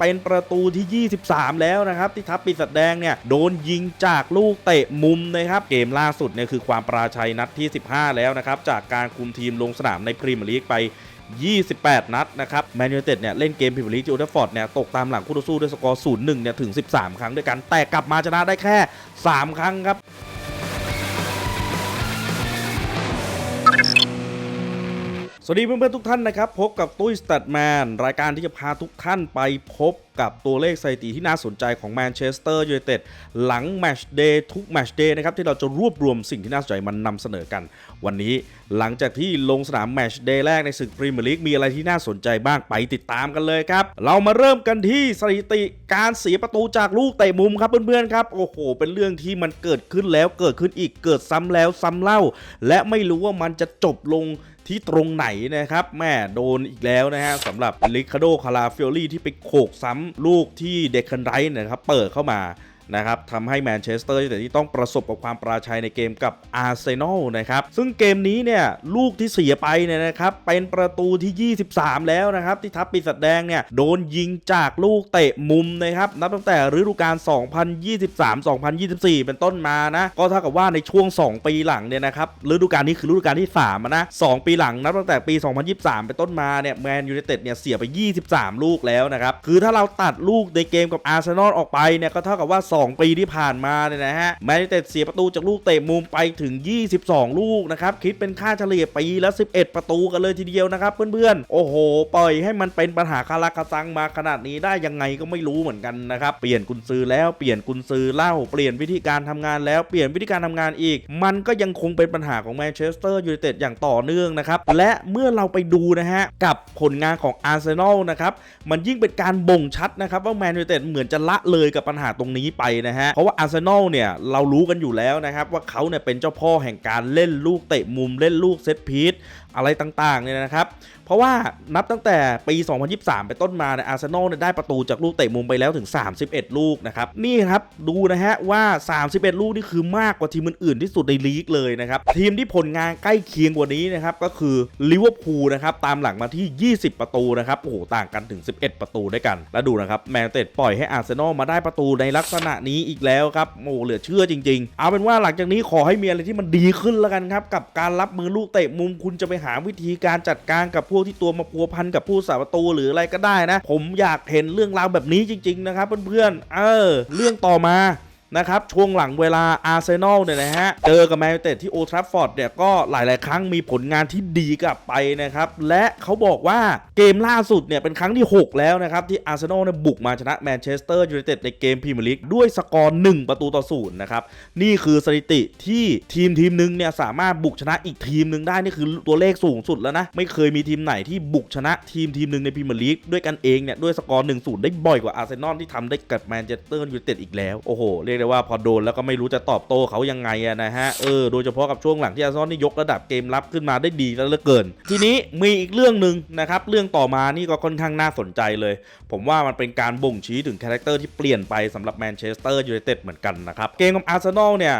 เป็นประตูที่ 23 แล้วนะครับ ที่ทัพปีศาจแดงเนี่ยโดนยิงจากลูกเตะมุมนะครับ เกมล่าสุดเนี่ยคือความปราชัยนัดที่ 15 แล้วนะครับ จากการคุมทีมลงสนามในพรีเมียร์ลีกไป 28 นัดนะครับแมนยูไนเต็ดเนี่ยเล่นเกมพรีเมียร์ลีกที่โอลด์แทัฟฟอร์ดเนี่ยตกตามหลังคู่ต่อสู้ด้วยสกอร์ 0-1 เนี่ยถึง 13 ครั้งด้วยกัน แต่กลับมาชนะได้แค่ 3 ครั้งครับ สวัสดีเพื่อนๆทุกท่านนะครับ พบกับตุ้ยสแตทแมนรายการที่จะพาทุกท่านไปพบกับตัวเลขสถิติที่น่าสนใจของแมนเชสเตอร์ยูไนเต็ดหลังแมชเดย์ทุกแมชเดย์นะครับที่เราจะรวบรวมสิ่งที่น่าสนใจมันนำเสนอกัน วันนี้หลังจากที่ลงสนามแมชเดย์แรกในศึกพรีเมียร์ลีกมีอะไรที่น่าสนใจบ้างไปติดตามกันเลยครับ เรามาเริ่มกันที่สถิติการเสียประตูจากลูกเตะมุมครับเพื่อนๆครับโอ้โห เป็นเรื่องที่มันเกิดขึ้นแล้วเกิดขึ้นอีกเกิดซ้ำแล้วซ้ำเล่า และไม่รู้ว่ามันจะจบลง ที่ตรงไหนนะครับแม่โดนอีกแล้วนะฮะสำหรับลิคาโดคาราฟิโอลี่ที่ไปโขกซ้ำลูกที่เด็กคันไรนะครับเปิดเข้ามา นะครับทำให้แมนเชสเตอร์ยูไนเต็ดที่ต้องประสบกับความปราชัยในเกมกับอาร์เซนอลนะครับ ซึ่งเกมนี้เนี่ยลูกที่เสียไปเนี่ยนะครับเป็นประตูที่ 23 แล้วนะครับที่ทัพปีศาจแดงเนี่ยโดนยิงจากลูกเตะมุมนะครับนับตั้งแต่ฤดูกาล 2023-2024 เป็นต้นมานะก็เท่ากับว่าในช่วง 2 ปีหลังเนี่ยนะครับฤดูกาลนี้คือฤดูกาลที่3นะ2ปีหลังนับตั้งแต่ปี 2023 เป็นต้นมาเนี่ยแมนยูไนเต็ดเนี่ยเสียไป 23 ลูกแล้วนะครับคือถ้าเราตัดลูกในเกมกับอาร์เซนอลออกไปเนี่ยก็เท่ากับว่า2 ปีที่ผ่านมาเนี่ยนะฮะแมนยูเต็ดเสียประตูจากลูกเตะมุมไปถึง 22 ลูกนะครับคิดเป็นค่าเฉลี่ยปีละ 11 ประตูกันเลยทีเดียวนะครับเพื่อนๆ โอ้โห ปล่อยให้มันเป็นปัญหาคาราคาซังมาขนาดนี้ได้ยังไงก็ไม่รู้เหมือนกันนะครับเปลี่ยนกุนซือแล้วเปลี่ยนกุนซือเล่าเปลี่ยนวิธีการทำงานแล้วเปลี่ยนวิธีการทำงานอีก มันก็ยังคงเป็นปัญหาของแมนเชสเตอร์ยูไนเต็ดอย่างต่อเนื่องนะครับและเมื่อเราไปดูนะฮะกับผลงานของอาร์เซนอลนะครับมันยิ่งเป็นการบ่งชัดนะครับว่าแมนยูไนเต็ดเหมือนจะละเลยกับปัญหาตรงนี้ไปนะฮะ เพราะว่าอาร์เซนอลเนี่ยเรารู้กันอยู่แล้วนะครับว่าเขาเนี่ยเป็นเจ้าพ่อแห่งการเล่นลูกเตะมุมเล่นลูกเซตพีซ อะไรต่างๆเนี่ยนะครับ เพราะว่านับตั้งแต่ปี 2023เป็นต้นมาเนี่ยอาร์เซนอลเนี่ยได้ประตูจากลูกเตะมุมไปแล้วถึง 31 ลูกนะครับ นี่ครับดูนะฮะว่า 31 ลูกนี่คือมากกว่าทีมอื่นๆที่สุดในลีกเลยนะครับ ทีมที่ผลงานใกล้เคียงกว่านี้นะครับก็คือลิเวอร์พูลนะครับตามหลังมาที่ 20 ประตูนะครับโอ้โหต่างกันถึง 11 ประตูด้วยกัน แล้วดูนะครับแมนเต็ดปล่อยให้อาร์เซนอลมาได้ประตูในลักษณะนี้อีกแล้วครับโอ้เหลือเชื่อจริง ๆ เอาเป็นว่าหลังจากนี้ขอให้มีอะไรที่มันดีขึ้นแล้วกันครับกับการรับมือลูกเตะมุมคุณจะไปหหาวิธีการจัดการกับพวกที่ตัวมาพัวพันกับผู้สาประตูหรืออะไรก็ได้นะ ผมอยากเห็นเรื่องราวแบบนี้จริง ๆ นะครับเพื่อนๆเออ เรื่องต่อมานะครับช่วงหลังเวลาอาร์เซนอลเนี่ยนะฮะ เจอกับแมนยูเต็ดที่โอทรัฟฟอร์ดเนี่ยก็หลาย ๆ ครั้งมีผลงานที่ดีกลับไปนะครับ และเขาบอกว่าเกมล่าสุดเนี่ยเป็นครั้งที่ 6 แล้วนะครับ ที่อาร์เซนอลเนี่ยบุกมาชนะแมนเชสเตอร์ยูไนเต็ดในเกมพรีเมียร์ลีกด้วยสกอร์ 1 ประตูต่อศูนย์นะครับ นี่คือสถิติที่ทีมทีมหนึ่งเนี่ยสามารถบุกชนะอีกทีมหนึ่งได้ นี่คือตัวเลขสูงสุดแล้วนะ ไม่เคยมีทีมไหนที่บุกชนะทีมทีมหนึ่งในพรีเมียร์ลีกด้วยกันเองเนี่ยด้วยสกอร์1-0ได้บ่อยกว่าอาร์เซนอลที่ทำได้กับแมนเชสเตอร์ยูไนเต็ดอีกแล้วโอ้โหเรียกได้ว่าพอโดนแล้วก็ไม่รู้จะตอบโต้เขายังไงอะนะฮะเออโดยเฉพาะกับช่วงหลังที่อาร์เซนอลนี่ยกระดับเกมรับขึ้นมาได้ดีแล้วเหลือเกิน ทีนี้มีอีกเรื่องหนึ่งนะครับเรื่องต่อมานี่ก็ค่อนข้างน่าสนใจเลย ผมว่ามันเป็นการบ่งชี้ถึงคาแรคเตอร์ที่เปลี่ยนไปสำหรับแมนเชสเตอร์ยูไนเต็ดเหมือนกันนะครับ เกมกับอาร์เซนอลเนี่ย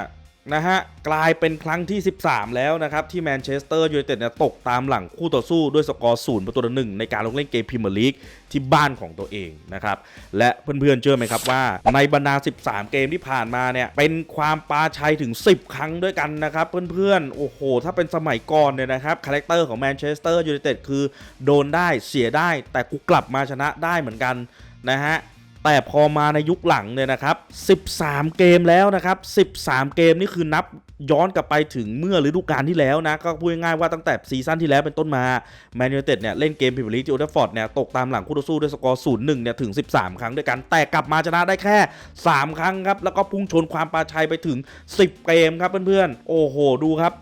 นะฮะกลายเป็นครั้งที่ 13 แล้วนะครับที่แมนเชสเตอร์ยูไนเต็ดเนี่ยตกตามหลังคู่ต่อสู้ด้วยสกอร์ศูนย์ประตูต่อหนึ่งในการลงเล่นเกมพรีเมียร์ลีกที่บ้านของตัวเองนะครับและเพื่อนๆเชื่อไหมครับว่า ในบรรดา 13 เกมที่ผ่านมาเนี่ยเป็นความปาชัยถึง 10 ครั้งด้วยกันนะครับเพื่อนๆโอ้โห ถ้าเป็นสมัยก่อนเนี่ยนะครับคาแรคเตอร์ของแมนเชสเตอร์ยูไนเต็ดคือโดนได้เสียได้แต่กูกลับมาชนะได้เหมือนกันนะฮะ แต่พอมาในยุคหลังเนี่ยนะครับ 13 เกมแล้วนะครับ 13 เกมนี่คือนับย้อนกลับไปถึงเมื่อฤดูกาลที่แล้วนะ ก็พูดง่ายๆว่าตั้งแต่ซีซั่นที่แล้วเป็นต้นมาแมนยูไนเต็ดเนี่ยเล่นเกมพรีเมียร์ลีกที่โอลด์แทัฟอร์ดเนี่ยตกตามหลังคู่ต่อสู้ด้วยสกอร์ 0-1 เนี่ยถึง 13 ครั้งด้วยกัน แต่กลับมาชนะได้แค่ 3 ครั้งครับ แล้วก็พุ่งชนความปาชัยไปถึง 10 เกมครับเพื่อนๆ โอ้โห ดูครับ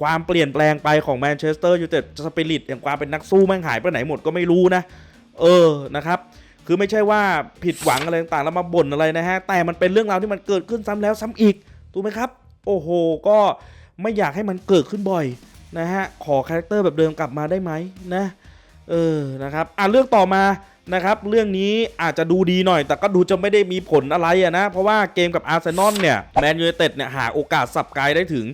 ความเปลี่ยนแปลงไปของแมนเชสเตอร์ยูไนเต็ดสปิริตอย่างความเป็นนักสู้แม่งหายไปไหนหมดก็ไม่รู้นะ เออนะครับ คือไม่ใช่ว่าผิดหวังอะไรต่างๆแล้วมาบ่นอะไรนะฮะ แต่มันเป็นเรื่องราวที่มันเกิดขึ้นซ้ำแล้วซ้ำอีก ถูกไหมครับ โอ้โห ก็ไม่อยากให้มันเกิดขึ้นบ่อยนะฮะ ขอคาแรคเตอร์แบบเดิมกลับมาได้ไหมนะ เออ นะครับ อะเรื่องต่อมา นะครับเรื่องนี้อาจจะดูดีหน่อย แต่ก็ดูจะไม่ได้มีผลอะไรอะนะ เพราะว่าเกมกับอาร์เซนอลเนี่ยแมนยูไนเต็ดเนี่ยหาโอกาสสับไกลได้ถึง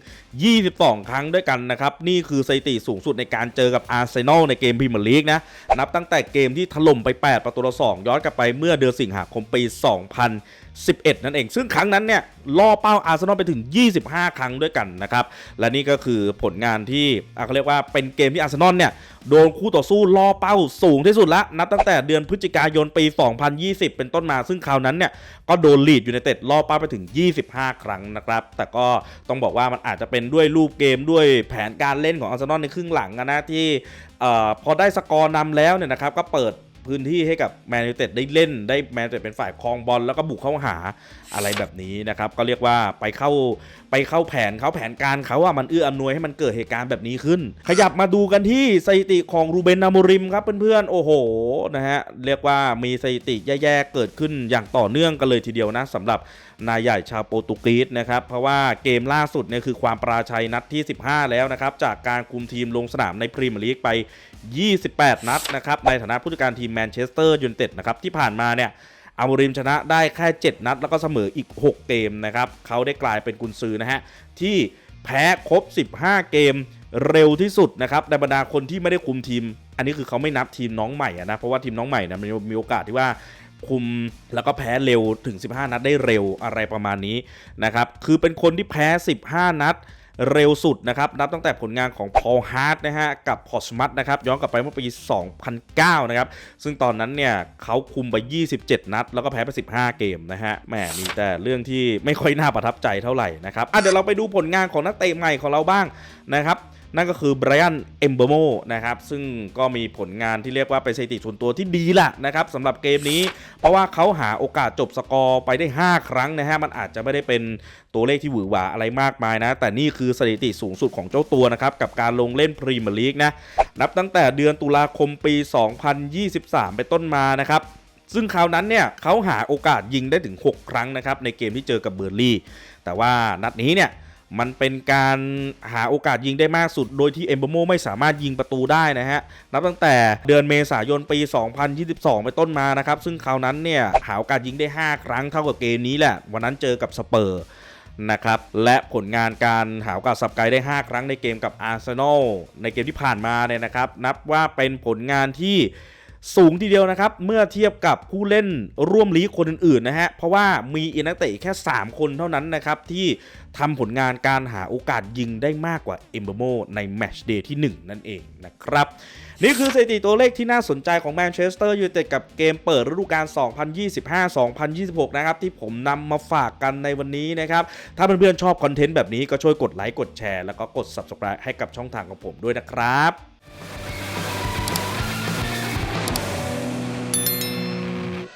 22 ครั้งด้วยกันนะครับ นี่คือสถิติสูงสุดในการเจอกับอาร์เซนอลในเกมพรีเมียร์ลีกนะ นับตั้งแต่เกมที่ถล่มไป 8 ประตูต่อ2ย้อนกลับไปเมื่อเดือนสิงหาคมปี 2011 นั่นเอง ซึ่งครั้งนั้นเนี่ยล่อเป้าอาร์เซนอลไปถึง 25 ครั้งด้วยกันนะครับ และนี่ก็คือผลงานที่เขาเรียกว่าเป็นเกมที่อาร์เซนอลเนี่ยโดนคู่ต่อสู้ล่อเป้าสูงที่สุดละนับตั้งแต่เดือนพฤศจิกายนปี 2020 เป็นต้นมาซึ่งคราวนั้นเนี่ยก็โดนลีดอยู่ในเต็ดล่อเป้าไปถึง 25 ครั้งนะครับ แต่ก็ต้องบอกว่ามันอาจจะเป็นด้วยรูปเกมด้วยแผนการเล่นของอาร์เซนอลในครึ่งหลังอะนะที่พอได้สกอร์นำแล้วเนี่ยนะครับก็เปิด พื้นที่ให้กับแมนยูเต็ดได้เล่นได้แมนยูเต็ดเป็นฝ่ายครองบอลแล้วก็บุกเข้าหาอะไรแบบนี้นะครับ ก็เรียกว่าไปเข้าไปเข้าแผนเขาแผนการเขาอะมันเอื้ออำนวยให้มันเกิดเหตุการณ์แบบนี้ขึ้น ขยับมาดูกันที่สถิติของรูเบนนาโมริมครับเพื่อนๆโอ้โหนะฮะเรียกว่ามีสถิติแย่ๆเกิดขึ้นอย่างต่อเนื่องกันเลยทีเดียวนะสำหรับนายใหญ่ชาวโปรตุเกสนะครับเพราะว่าเกมล่าสุดเนี่ยคือความปราชัยนัดที่ 15 แล้วนะครับจากการคุมทีมลงสนามในพรีเมียร์ลีกไป 28 นัดนะครับในฐานะผู้จัดการทีมแมนเชสเตอร์ยูไนเต็ดนะครับที่ผ่านมาเนี่ยอามูริมชนะได้แค่ 7 นัด แล้วก็เสมออีก 6 เกมนะครับเขาได้กลายเป็นกุนซือนะฮะที่แพ้ครบ 15 เกมเร็วที่สุดนะครับในบรรดาคนที่ไม่ได้คุมทีม อันนี้คือเขาไม่นับทีมน้องใหม่นะเพราะว่าทีมน้องใหม่นี่ยมันมีโอกาสที่ว่าคุมแล้วก็แพ้เร็วถึง 15 นัดได้เร็วอะไรประมาณนี้นะครับคือเป็นคนที่แพ้ 15 นัด เร็วสุดนะครับ นับตั้งแต่ผลงานของพอลฮาร์ดนะฮะ กับพอสมัตนะครับ ย้อนกลับไปเมื่อปี 2009 นะครับ ซึ่งตอนนั้นเนี่ยเขาคุมไป 27 นัด แล้วก็แพ้ไป 15 เกมนะฮะแหมมีแต่เรื่องที่ไม่ค่อยน่าประทับใจเท่าไหร่นะครับอะเดี๋ยวเราไปดูผลงานของนักเตะใหม่ของเราบ้างนะครับ นั่นก็คือไบรอันเอมเบโมนะครับซึ่งก็มีผลงานที่เรียกว่าเป็นสถิติส่วนตัวที่ดีละนะครับสำหรับเกมนี้ เพราะว่าเขาหาโอกาสจบสกอร์ไปได้ 5 ครั้งนะฮะมันอาจจะไม่ได้เป็นตัวเลขที่หวือหวาอะไรมากมายนะ แต่นี่คือสถิติสูงสุดของเจ้าตัวนะครับกับการลงเล่นพรีเมียร์ลีกนะนับตั้งแต่เดือนตุลาคมปี 2023เป็นต้นมานะครับซึ่งคราวนั้นเนี่ยเขาหาโอกาสยิงได้ถึง 6 ครั้งนะครับในเกมที่เจอกับเบอร์ลี่ แต่ว่านัดนี้เนี่ย มันเป็นการหาโอกาสยิงได้มากสุด โดยที่เอมเบโมไม่สามารถยิงประตูได้นะฮะ นับตั้งแต่เดือนเมษายนปี 2022 ไปต้นมานะครับ ซึ่งคราวนั้นเนี่ยหาโอกาสยิงได้ 5 ครั้งเท่ากับเกมนี้แหละ วันนั้นเจอกับสเปอร์นะครับ และผลงานการหาโอกาสสับไกลได้ 5 ครั้งในเกมกับอาร์เซนอลในเกมที่ผ่านมาเนี่ยนะครับ นับว่าเป็นผลงานที่ สูงทีเดียวนะครับ เมื่อเทียบกับผู้เล่นร่วมลีกคนอื่นๆนะฮะ เพราะว่ามีอีกนักเตะแค่ 3 คนเท่านั้นนะครับ ที่ทำผลงานการหาโอกาสยิงได้มากกว่าเอมเบโมในแมชเดย์ที่ 1 นั่นเองนะครับ นี่คือสถิติตัวเลขที่น่าสนใจของแมนเชสเตอร์ยูไนเต็ดกับเกมเปิดฤดูกาล 2025-2026 นะครับ ที่ผมนำมาฝากกันในวันนี้นะครับ ถ้าเพื่อนๆชอบคอนเทนต์แบบนี้ก็ช่วยกดไลค์กดแชร์แล้วก็กด Subscribe ให้กับช่องทางของผมด้วยนะครับ